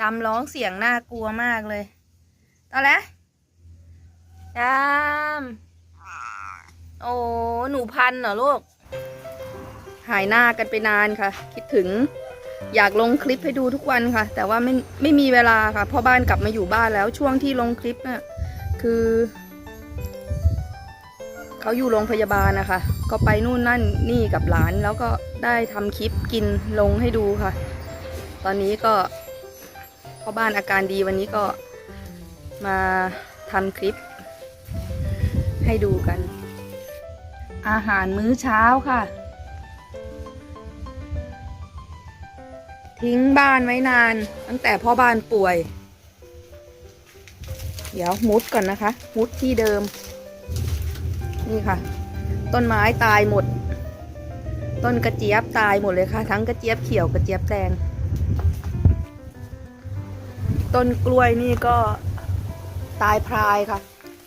ดำร้องเสียงน่ากลัวมากเลยตอนแล้วดำโอ้หนูพันเหรอลูก หายหน้ากันไปนานค่ะ คิดถึงอยากลงคลิปให้ดูทุกวันค่ะ แต่ว่าไม่ไม่มีเวลาค่ะพ่อบ้านกลับมาอยู่บ้านแล้วช่วงที่ลงคลิปน่ะคือเขาอยู่โรงพยาบาลนะคะ ก็ไปนู่นนั่นนี่กับหลานแล้วก็ได้ทำคลิปกินลงให้ดูค่ะ ตอนนี้ก็ พ่อบ้านอาการดีวันนี้ก็มาทำคลิป ให้ดูกัน อาหารมื้อเช้าค่ะ ทิ้งบ้านไว้นาน ตั้งแต่พ่อบ้านป่วย เดี๋ยวมุดก่อนนะคะ มุดที่เดิม นี่ค่ะ ต้นไม้ตายหมด ต้นกระเจี๊ยบตายหมดเลยค่ะ ทั้งกระเจี๊ยบเขียวกระเจี๊ยบแดง ต้นกล้วยนี่ก็ตายพรายค่ะ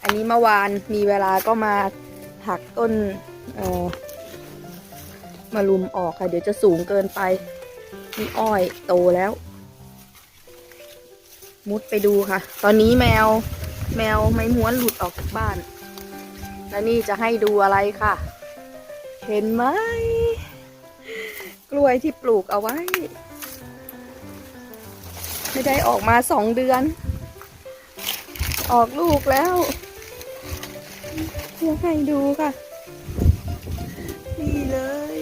อันนี้เมื่อวานมีเวลาก็มาหักต้นมาลุมออกค่ะ เดี๋ยวจะสูงเกินไปนี่อ้อยโตแล้ว มุดไปดูค่ะ ตอนนี้แมวแมวไม้ม้วนหลุดออกจากบ้าน แล้วนี่จะให้ดูอะไรค่ะ เห็นไหม กล้วยที่ปลูกเอาไว้ ไม่ได้ออกมาสองเดือน ออกลูกแล้วเพื่อให้ดูค่ะ นี่เลย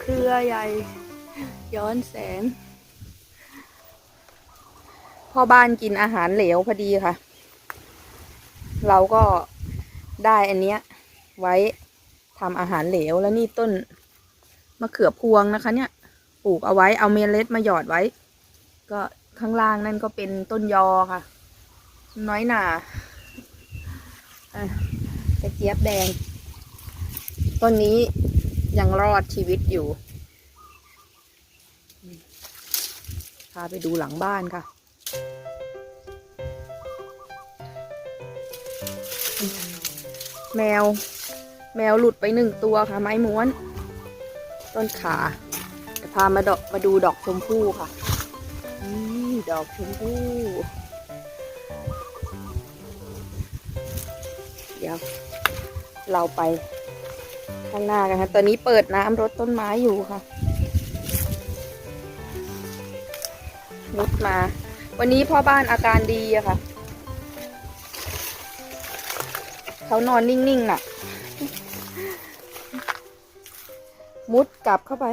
เครือใหญ่ ย้อนแสง พ่อบ้านกินอาหารเหลวพอดีค่ะ เราก็ได้อันเนี้ย ไว้ทำอาหารเหลวแล้วนี่ต้นมะเขือพวงนะคะเนี่ย ปลูกเอาไว้เอาเมล็ดมาหยอดไว้ ก็ข้างล่างนั่นก็เป็นต้นยอค่ะ น้อยหนาอะเจี๊ยบแดง ต้นนี้ยังรอดชีวิตอยู่ พาไปดูหลังบ้านค่ะแมว แมวหลุดไปหนึ่งตัวค่ะ ไม้ม้วน ต้นขาจะพามาดอกมาดูดอกชมพู่ค่ะ ดอกชมพู่เดี๋ยวเราไปข้างหน้ากันค่ะตอนนี้เปิดน้ำรดต้นไม้อยู่ค่ะรดมา วันนี้พ่อบ้านอาการดีอะค่ะ เขานอนนิ่งๆน่ะ มุดกลับเข้าไป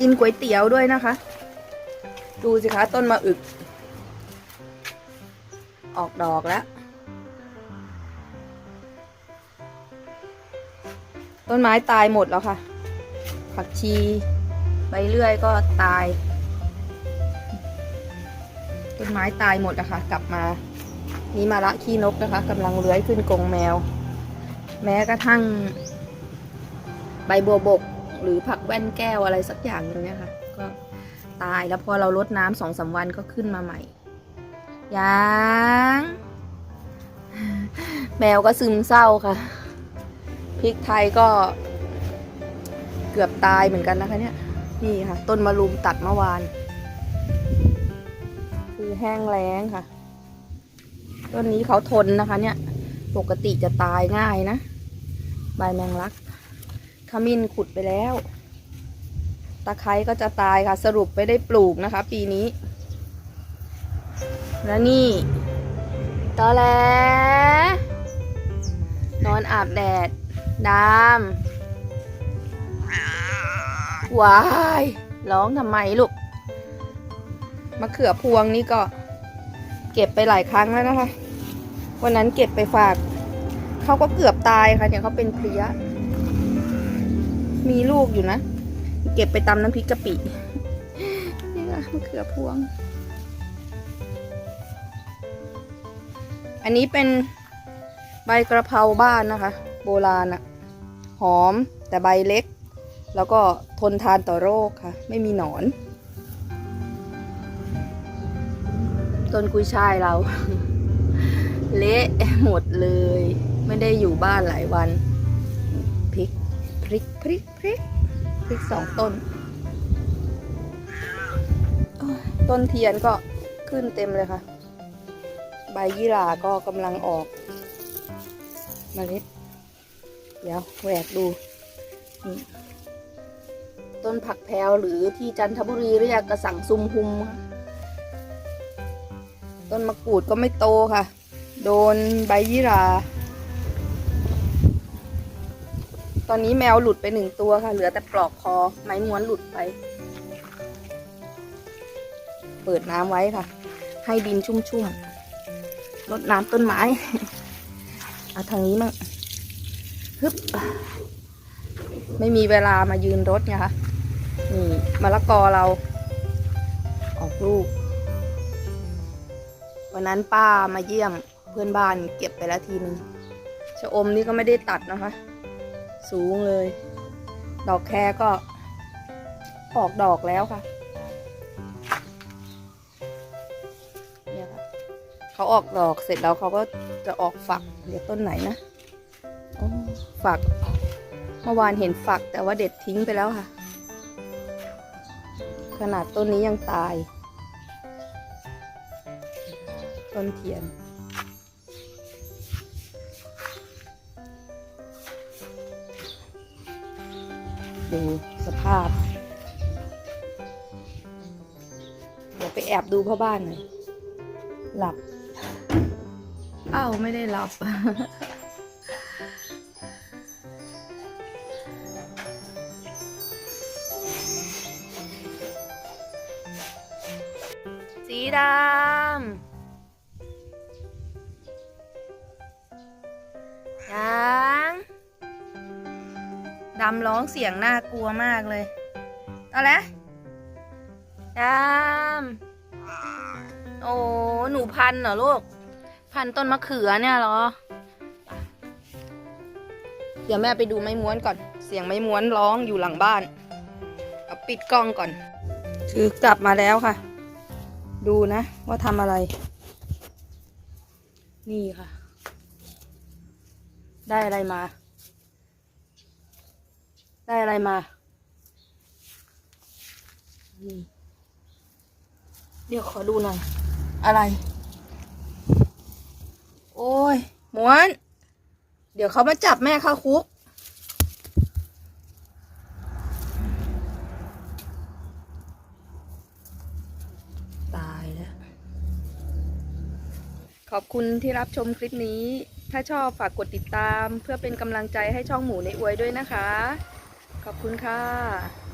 กินก๋วยเตี๋ยวด้วยนะคะ ดูสิคะต้นมะอึก ออกดอกแล้ว ต้นไม้ตายหมดแล้วค่ะ ผักชีใบเลื่อยก็ตาย ต้นไม้ตายหมดนะคะ กลับมานี่มาละขี้นกนะคะกำลังเลื้อยขึ้นกรงแมว แม้กระทั่ง ใบบัวบก หรือผักแว่นแก้วอะไรสักอย่างหนึงเนี่ยค่ะก็ตายแล้วพอเราลดน้ำสองสามวันก็ขึ้นมาใหม่ยังแมวก็ซึมเศร้าค่ะพริกไทยก็เกือบตายเหมือนกันนะคะเนี่ยนี่ค่ะ ต้นมะรุมตัดเมื่อวาน คือแห้งแล้งค่ะ ต้นนี้เขาทนนะคะเนี่ย ปกติจะตายง่ายนะ ใบแมงลัก ขมิ้นขุดไปแล้ว ตะไคร้ก็จะตายค่ะ สรุปไม่ได้ปลูกนะคะ ปีนี้ แล้วนี่ตอแหลนอนอาบแดด ดามวาย ร้องทำไมลูก มะเขือพวงนี่ก็ เก็บไปหลายครั้งแล้วนะคะ วันนั้นเก็บไปฝาก เขาก็เกือบตายค่ะเนี่ยเขาเป็นเพลี้ย มีลูกอยู่นะ เก็บไปตำน้ำพริกกะปิ นี่ค่ะมะเขือพวง อันนี้เป็นใบกระเพราบ้านนะคะ โบราณอะหอมแต่ใบเล็ก แล้วก็ทนทานต่อโรคค่ะ ไม่มีหนอนต้นกุยช่ายเรา เละหมดเลย ไม่ได้อยู่บ้านหลายวัน พริกพริกพริกสองต้น ต้นเทียนก็ขึ้นเต็มเลยค่ะ ใบยี่หร่าก็กำลังออกเมล็ด เดี๋ยวแหวกดู ต้นผักแพวหรือที่จันทบุรีเรียกกระสังซุมหุม ต้นมะกรูดก็ไม่โตค่ะ โดนใบยี่หร่า ตอนนี้แมวหลุดไปหนึ่งตัวค่ะ เหลือแต่ปลอกคอ ไม้ม้วนหลุดไป เปิดน้ำไว้ค่ะ ให้ดินชุ่มๆรดน้ำต้นไม้ เอาทางนี้มั่งฮึบไม่มีเวลามายืนรถไงคะนี่มะละกอเรา ออกลูก วันนั้นป้ามาเยี่ยมเพื่อนบ้านเก็บไปแล้วทีนึงชะอมนี่ก็ไม่ได้ตัดนะคะ สูงเลย ดอกแครก็ออกดอกแล้วค่ะเนี่ยค่ะเขาออกดอกเสร็จแล้วเขาก็จะออกฝักเดี๋ยวต้นไหนนะฝัก เมื่อวานเห็นฝักแต่ว่าเด็ดทิ้งไปแล้วค่ะ ขนาดต้นนี้ยังตาย ต้นเทียน ดูสภาพ เดี๋ยวไปแอบดูพ่อบ้านหน่อยหลับ อ้าวไม่ได้หลับ สีดำ ดำร้องเสียงน่ากลัวมากเลยเอาละดำโอ้หนูพันเหรอลูก พันต้นมะเขือเนี่ยเหรอ เดี๋ยวแม่ไปดูไม้ม้วนก่อน เสียงไม้ม้วนร้องอยู่หลังบ้าน เอาปิดกล้องก่อน คือกลับมาแล้วค่ะ ดูนะว่าทำอะไร นี่ค่ะ ได้อะไรมา ได้อะไรมานี่เดี๋ยวขอดูหน่อย อะไร โอ้ยม้วน เดี๋ยวเขามาจับแม่เข้าคุก ตายแล้ว ขอบคุณที่รับชมคลิปนี้ถ้าชอบฝากกดติดตามเพื่อเป็นกำลังใจให้ช่องหมูในอวยด้วยนะคะ ขอบคุณค่ะ